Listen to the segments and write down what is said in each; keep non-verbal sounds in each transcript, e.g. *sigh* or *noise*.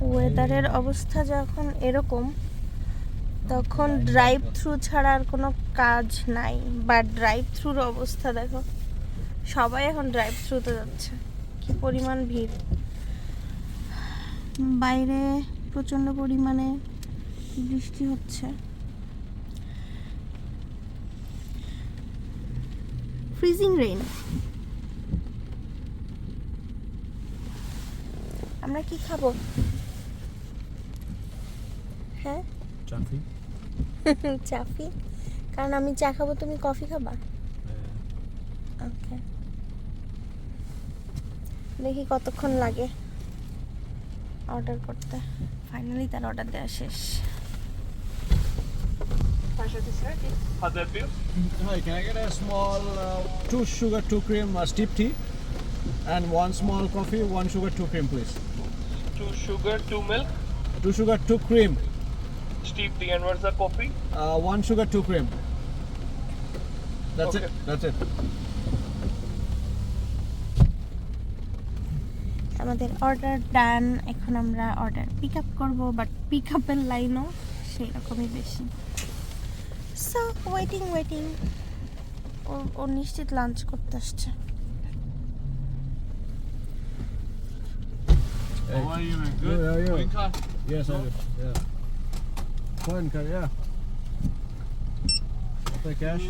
ওয়েদারের অবস্থা যখন এরকম, তখন ড্রাইভ থ্রু ছাড়া আর কোনো কাজ নাই। বা ড্রাইভ থ্রুর অবস্থা দেখো, সবাই এখন ড্রাইভ থ্রুতে যাচ্ছে। কি পরিমাণ ভিড়। বাইরে প্রচণ্ড পরিমাণে বৃষ্টি হচ্ছে। ফ্রিজিং রেইন আমরা কি খাব? হ্যাঁ? চাফি? *laughs* চাফি? কারণ আমি চা খাব তুমি কফি খাবা? হ্যাঁ। ওকে। দেখি কতক্ষণ লাগে অর্ডার করতে। ফাইনালি তার অর্ডার দেওয়া শেষ। আমি steep tea, and what's the coffee? uh, one sugar, two cream. That's okay. it. That's it. আমাদের অর্ডার ডান এখন আমরা অর্ডার পিক আপ করব বাট পিক আপের লাইনও সেই রকমই বেশি সো ওয়েটিং ওয়েটিং ও ও নিশ্চিত লাঞ্চ করতে আসছে Hey. How are you, man? Good, how are you? Yes, I do. Yeah. Fine, car, yeah. Okay, cash.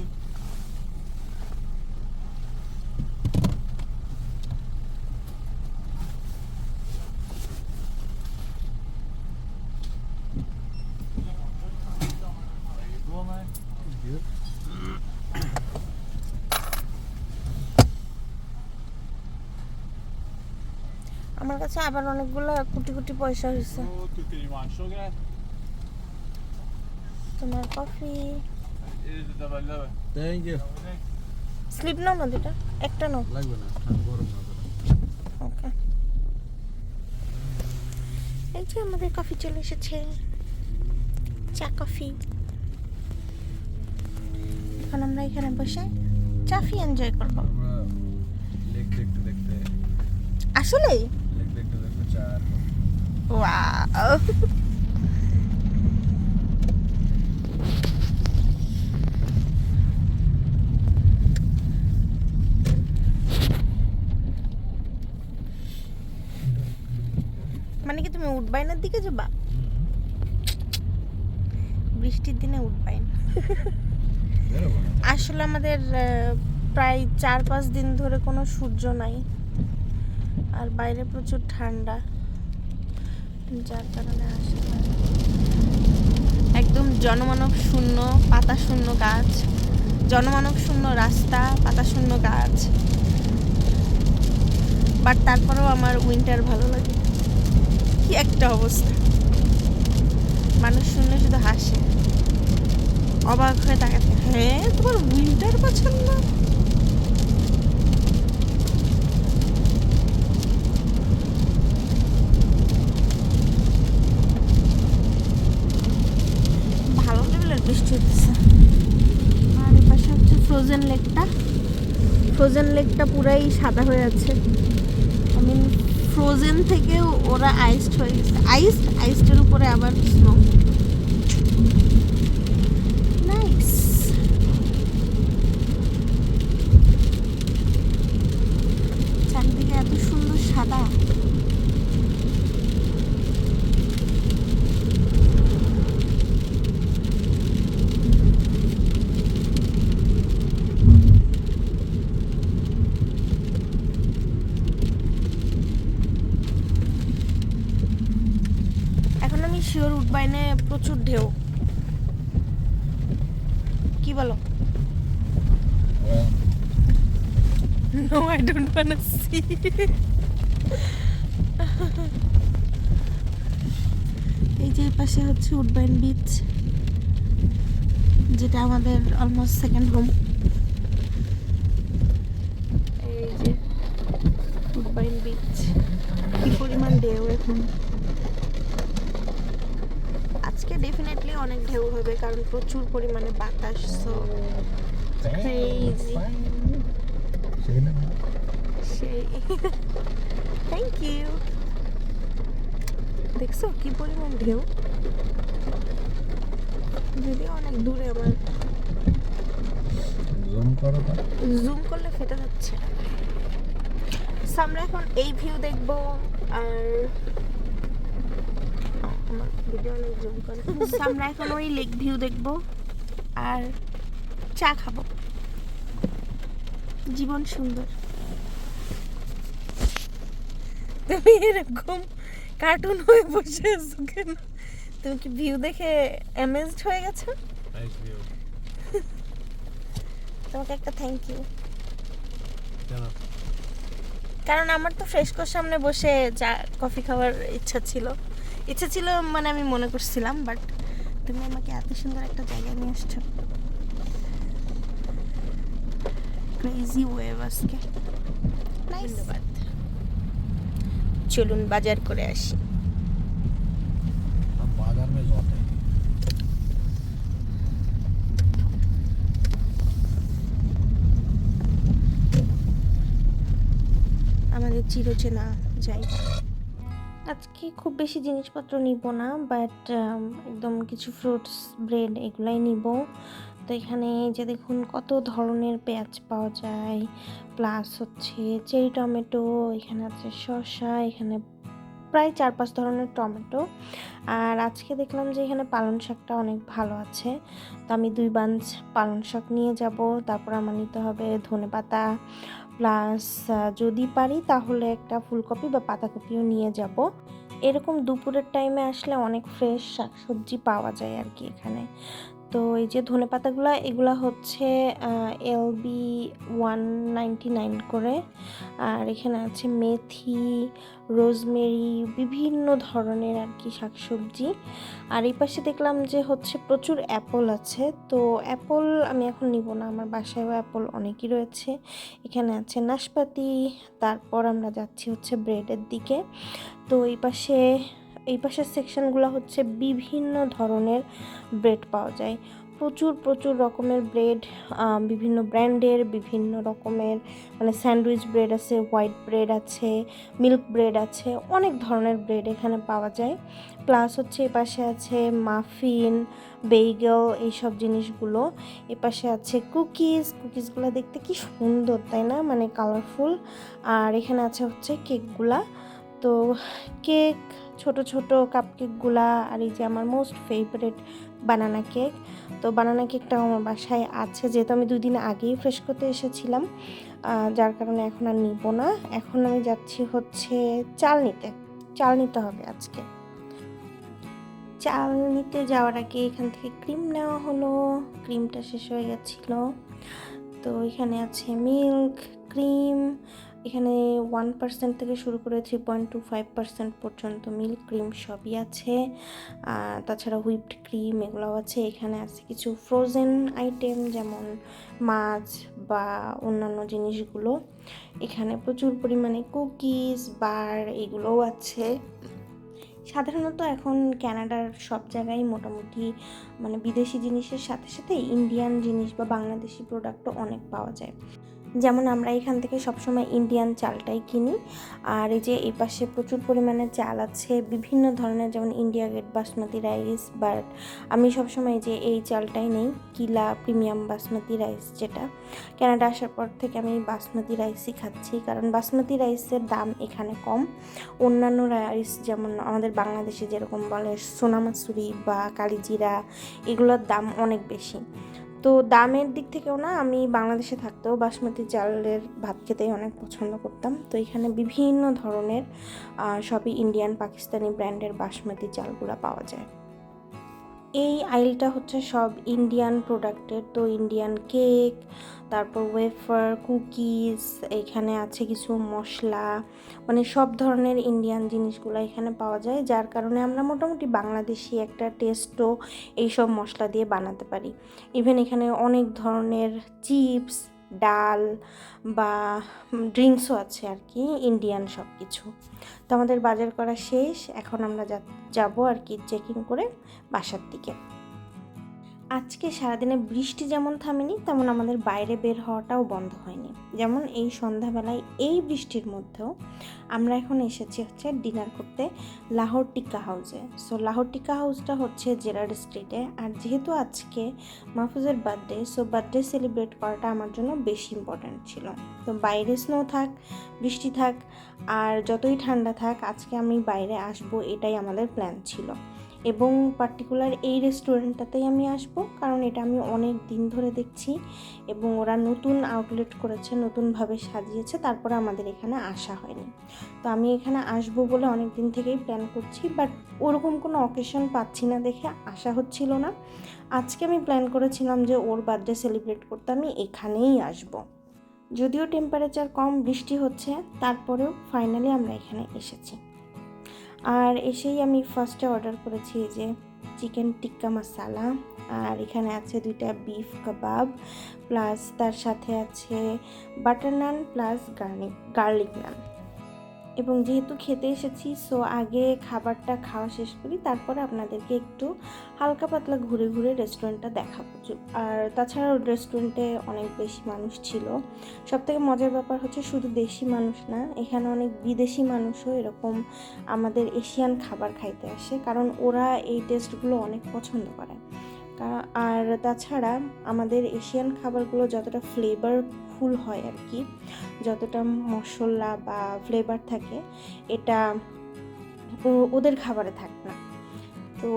Go, man. আমার কাছে আবার অনেকগুলো কোটি কোটি পয়সা হয়েছে Oh, two can you want sugar? তোমার কফি? Thank you. স্লিপ নাও না দুটা একটা নাও। লাগবে না গরম না ওকে। এই যে আমাদের কফি চলে এসেছে। চা কফি এখন আমরা এখানে বসে চাফি এনজয় করব। দেখতে দেখতে আসলেই? লেক দেখতে দেখতে চার ওয়াও মানে কি তুমি উডবাইনের দিকে যাবা? বৃষ্টির দিনে উডবাইন *laughs* আসলে আমাদের প্রায় চার পাঁচ দিন ধরে কোনো সূর্য নাই। আর বাইরে প্রচুর ঠান্ডা। যার কারণে আসে একদম জনমানব শূন্য পাতা শূন্য গাছ। জনমানব শূন্য রাস্তা পাতা শূন্য গাছ। বাট তারপরেও আমার উইন্টার ভালো লাগে। কি একটা অবস্থা। মানুষ শুনলে শুধু হাসে। অবাক হয়ে তাকাতে হ্যাঁ তোমার উইন্টার পছন্দ ভালো লেভেলের বৃষ্টি হচ্ছে আর পাশে হচ্ছে ফ্রোজেন লেকটা ফ্রোজেন লেকটা পুরাই সাদা হয়ে আছে। আই ফ্রোজেন থেকে ওরা আইসড হয়ে গেছে। আইসড আইসডের উপরে আবার স্নো চারিদিকে এত সুন্দর সাদা এখন উডবাইনে প্রচুর ঢেউ। কি বলো? No, I don't wanna see. এই যে পাশে হচ্ছে উডবাইন বিচ যেটা আমাদের অলমোস্ট সেকেন্ড হোম এই যে উডবাইন বিচ কি পরিমাণ ঢেউ এখন আজকে ডেফিনেটলি অনেক ঢেউ হবে কারণ প্রচুর পরিমাণে বাতাস সো ক্রেজি সেই *laughs* থ্যাংক ইউ দেখছ কি পরিমাণ ঢেউ? যদিও অনেক দূরে আমার। জুম করো জুম করলে ফেটে যাচ্ছে। আমরা এখন এই ভিউ দেখব আর আমার ভিডিও অনেক জুম করে। আমরা এখন ওই লেক ভিউ দেখব আর চা খাব। জীবন সুন্দর। তুমি এরকম কার্টুন হয়ে বসে আছো কেন? তুমি কি ভিউ দেখে অ্যামেজড হয়ে গেছো? তোমাকে একটা থ্যাংক ইউ কারণ আমার তো ফ্রেশকোর সামনে বসে চা কফি খাওয়ার ইচ্ছা ছিল। ইচ্ছে ছিল মানে আমি মনে করছিলাম বাট তুমি আমাকে এত সুন্দর একটা জায়গায় নিয়ে এসছো। ক্রেজি ওয়েভ আজকে। ধন্যবাদ। চলুন বাজার করে আসি। আমাদের চিরচেনা যাই আজকে খুব বেশি জিনিসপত্র নিব না বাট একদম কিছু ফ্রুটস ব্রেড এগুলাই নিব। তো এখানে যে দেখুন কত ধরনের পেঁয়াজ পাওয়া যায় প্লাস হচ্ছে চেরি টমেটো এখানে আছে শসা, এখানে প্রায় চার পাঁচ ধরনের টমেটো। আর আজকে দেখলাম যে এখানে পালং শাকটা অনেক ভালো আছে। তো আমি দুই বাঞ্চ পালং শাক নিয়ে যাব। তারপর আমার নিতে হবে ধনে পাতা প্লাস যদি পারি তাহলে একটা ফুলকপি বা পাতাকপিও নিয়ে যাব। এরকম দুপুরের টাইমে আসলে অনেক ফ্রেশ শাকসবজি পাওয়া যায় আর কি এখানে। তো এই যে ধনে পাতাগুলো, এগুলো হচ্ছে এলবি ওয়ান নাইন করে। আর এখানে আছে মেথি, রোজমেরি, বিভিন্ন ধরনের আর কি শাকসবজি। আর এই পাশে দেখলাম যে হচ্ছে প্রচুর অ্যাপল আছে। তো অ্যাপল আমি এখন নিব না, আমার বাসায়ও অ্যাপল অনেকই রয়েছে। এখানে আছে নাশপাতি, তারপর আমরা যাচ্ছি হচ্ছে ব্রেডের দিকে। তো এই পাশে এই পাশের সেকশনগুলো হচ্ছে বিভিন্ন ধরনের ব্রেড পাওয়া যায়। প্রচুর প্রচুর রকমের ব্রেড বিভিন্ন ব্র্যান্ডের, বিভিন্ন রকমের মানে স্যান্ডউইচ ব্রেড আছে, হোয়াইট ব্রেড আছে, মিল্ক ব্রেড আছে, অনেক ধরনের ব্রেড এখানে পাওয়া যায়। প্লাস হচ্ছে এ পাশে আছে মাফিন, বেইগেল এইসব জিনিসগুলো। এ পাশে আছে কুকিজ, কুকিজগুলো দেখতে কি সুন্দর, তাই না? মানে কালারফুল। আর এখানে আছে হচ্ছে কেকগুলা। তো কেক ছোট ছোট কাপকেকগুলা আর এই যে আমার মোস্ট ফেভারেট বানানা কেক তো বানানা কেকটাও আমার বাসায় আছে, যেহেতু আমি দুদিন আগেই ফ্রেশ করতে এসেছিলাম। যার কারণে এখন আর নিব না। এখন আমি যাচ্ছি হচ্ছে চাল নিতে চাল নিতে হবে আজকে। চাল নিতে যাওয়ার আগে এখান থেকে ক্রিম নেওয়া হলো। ক্রিমটা শেষ হয়ে গেছিল। তো এখানে আছে মিল্ক ক্রিম এখানে ওয়ান পার্সেন্ট থেকে শুরু করে three point two five percent পর্যন্ত মিল্ক ক্রিম সবই আছে। তাছাড়া হুইপড ক্রিম এগুলোও আছে। এখানে আছে কিছু ফ্রোজেন আইটেম যেমন মাছ বা অন্যান্য জিনিসগুলো। এখানে প্রচুর পরিমাণে কুকিজ বার এগুলোও আছে। সাধারণত এখন ক্যানাডার সব জায়গায় মোটামুটি মানে বিদেশি জিনিসের সাথে সাথে ইন্ডিয়ান জিনিস বা বাংলাদেশি প্রোডাক্টও অনেক পাওয়া যায়। যেমন আমরা এখান থেকে সবসময় ইন্ডিয়ান চালটাই কিনি। আর এই যে এই পাশে প্রচুর পরিমাণে চাল আছে, বিভিন্ন ধরনের যেমন India Gate basmati rice but আমি সবসময় যে এই চালটাই নেই কিলা প্রিমিয়াম বাসমতি রাইস যেটা। কানাডা আসার পর থেকে আমি বাসমতি রাইসই খাচ্ছি, কারণ বাসমতি রাইসের দাম এখানে কম। অন্যান্য রাইস যেমন আমাদের বাংলাদেশে যেরকম বলে সোনামাসুরি বা কালিজিরা, এগুলোর দাম অনেক বেশি। তো দামের দিক থেকেও না, আমি বাংলাদেশে থাকতেও বাসমতি চালের ভাত খেতেই অনেক পছন্দ করতাম। তো এখানে বিভিন্ন ধরনের সবই ইন্ডিয়ান পাকিস্তানি ব্র্যান্ডের বাসমতি চালগুলো পাওয়া যায়। এই আইলটা হচ্ছে সব ইন্ডিয়ান প্রোডাক্টের তো ইন্ডিয়ান কেক তারপর ওয়েফার কুকিজ এখানে আছে কিছু মশলা মানে সব ধরনের ইন্ডিয়ান জিনিসগুলো এখানে পাওয়া যায়, যার কারণে আমরা মোটামুটি বাংলাদেশি একটা টেস্টও এইসব মশলা দিয়ে বানাতে পারি। ইভেন এখানে অনেক ধরনের চিপস ডাল বা ড্রিঙ্কসও আছে আর কি, ইন্ডিয়ান সব কিছু তো আমাদের বাজার করা শেষ, এখন আমরা যাব আর কি চেকিং করে বাসার দিকে। আজকে সারাদিনে বৃষ্টি যেমন থামেনি, তেমন আমাদের বাইরে বের হওয়াটাও বন্ধ হয়নি। যেমন এই সন্ধ্যাবেলায় এই বৃষ্টির মধ্যেও আমরা এখন এসেছি হচ্ছে ডিনার করতে লাহোর টিক্কা হাউসে। সো লাহোর টিক্কা হাউসটা হচ্ছে জেরার্ড স্ট্রিটে। আর যেহেতু আজকে মাহফুজের বার্থডে সো বার্থডে সেলিব্রেট করাটা আমার জন্য বেশি ইম্পর্ট্যান্ট ছিল। তো বাইরে স্নো থাক, বৃষ্টি থাক, আর যতই ঠান্ডা থাক, আজকে আমি বাইরে আসব এটাই আমাদের প্ল্যান ছিল। এবং পার্টিকুলার এই রেস্টুরেন্টটাতেই আমি আসব, কারণ এটা আমি অনেক দিন ধরে দেখছি এবং ওরা নতুন আউটলেট করেছে, নতুনভাবে সাজিয়েছে, তারপরে আমাদের এখানে আসা হয়নি। তো আমি এখানে আসব বলে অনেক দিন থেকেই প্ল্যান করছি বাট ওরকম কোনো অকেশন পাচ্ছি না দেখে আসা হচ্ছিল না। আজকে আমি প্ল্যান করেছিলাম যে ওর বার্থডে সেলিব্রেট করতে আমি এখানেই আসব। যদিও টেম্পারেচার কম, বৃষ্টি হচ্ছে, তারপরেও ফাইনালি আমরা এখানে এসেছি। আর এসেই আমি ফার্স্টে অর্ডার করেছি এই যে চিকেন টিক্কা মশালা আর এখানে আছে দুইটা বিফ কাবাব প্লাস তার সাথে আছে butter naan plus garlic garlic naan এবং যেহেতু খেতে এসেছি সো আগে খাবারটা খাওয়া শেষ করি, তারপরে আপনাদেরকে একটু হালকা পাতলা ঘুরে ঘুরে রেস্টুরেন্টটা দেখাবো। আর তাছাড়াও রেস্টুরেন্টে অনেক বেশি মানুষ ছিল। সব থেকে মজার ব্যাপার হচ্ছে শুধু দেশি মানুষ না, এখানে অনেক বিদেশি মানুষও এরকম আমাদের এশিয়ান খাবার খাইতে আসে, কারণ ওরা এই টেস্টগুলো অনেক পছন্দ করে। আর তাছাড়া আমাদের এশিয়ান খাবারগুলো যতটা ফ্লেভারফুল হয় আর কি। যতটা মশলা বা ফ্লেভার থাকে, এটা ওদের খাবারে থাকে না। তো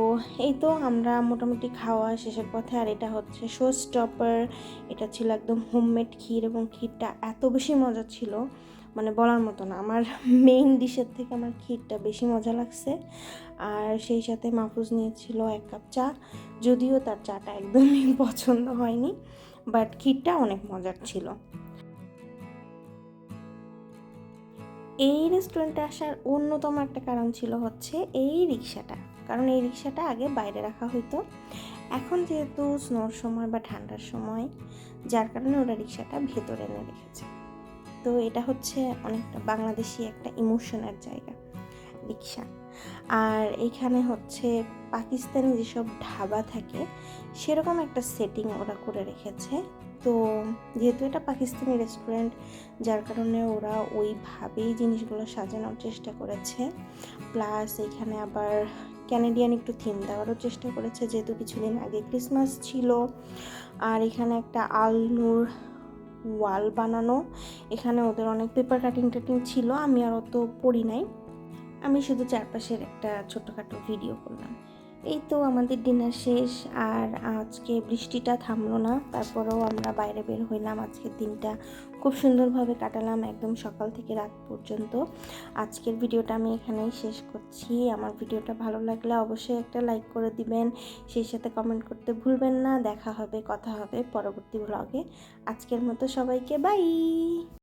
এই তো আমরা মোটামুটি খাওয়া শেষের পথে, আর এটা হচ্ছে শো স্টপার এটা ছিল একদম হোমমেড ক্ষীর এবং ক্ষীরটা এত বেশি মজা ছিল মানে বলার মতো না। আমার মেইন ডিশের থেকে আমার ক্ষীরটা বেশি মজা লাগছে। আর সেই সাথে মাহফুজ নিয়েছিল এক কাপ চা, যদিও তার চাটা একদমই *laughs* পছন্দ হয়নি। বাট ক্ষীরটা অনেক মজার ছিল। এই রেস্টুরেন্টে আসার অন্যতম একটা কারণ ছিল হচ্ছে এই রিক্সাটা। কারণ এই রিক্সাটা আগে বাইরে রাখা হতো এখন যেহেতু স্নোর সময় বা ঠান্ডার সময়, যার কারণে ওরা রিক্সাটা ভেতরে এনে রেখেছে। তো এটা হচ্ছে অনেকটা বাংলাদেশি একটা ইমোশনের জায়গা, রিক্সা। আর এখানে হচ্ছে পাকিস্তানি যেসব ঢাবা থাকে, সেরকম একটা সেটিং ওরা করে রেখেছে। তো যেহেতু এটা পাকিস্তানি রেস্টুরেন্ট যার কারণে ওরা ওইভাবেই জিনিসগুলো সাজানোর চেষ্টা করেছে। প্লাস এখানে আবার ক্যানাডিয়ান একটু থিম দেওয়ারও চেষ্টা করেছে, যেহেতু কিছুদিন আগে ক্রিসমাস ছিল। আর এখানে একটা আলনুর ওয়াল বানানো, এখানে ওদের অনেক পেপার কাটিং টাটিং ছিল, আমি আর অত পড়ি নাই। আমি শুধু চারপাশের একটা ছোটোখাটো ভিডিও করলাম। এই তো আমাদের ডিনার শেষ, আর আজকে বৃষ্টিটা থামলো না, তারপরেও আমরা বাইরে বের হইলাম। আজকের দিনটা খুব সুন্দরভাবে কাটালাম, একদম সকাল থেকে রাত পর্যন্ত। আজকের ভিডিওটা আমি এখানেই শেষ করছি। আমার ভিডিওটা ভালো লাগলে অবশ্যই একটা লাইক করে দিবেন। সেই সাথে কমেন্ট করতে ভুলবেন না। দেখা হবে, কথা হবে পরবর্তী ব্লগে আজকের মতো সবাইকে বাই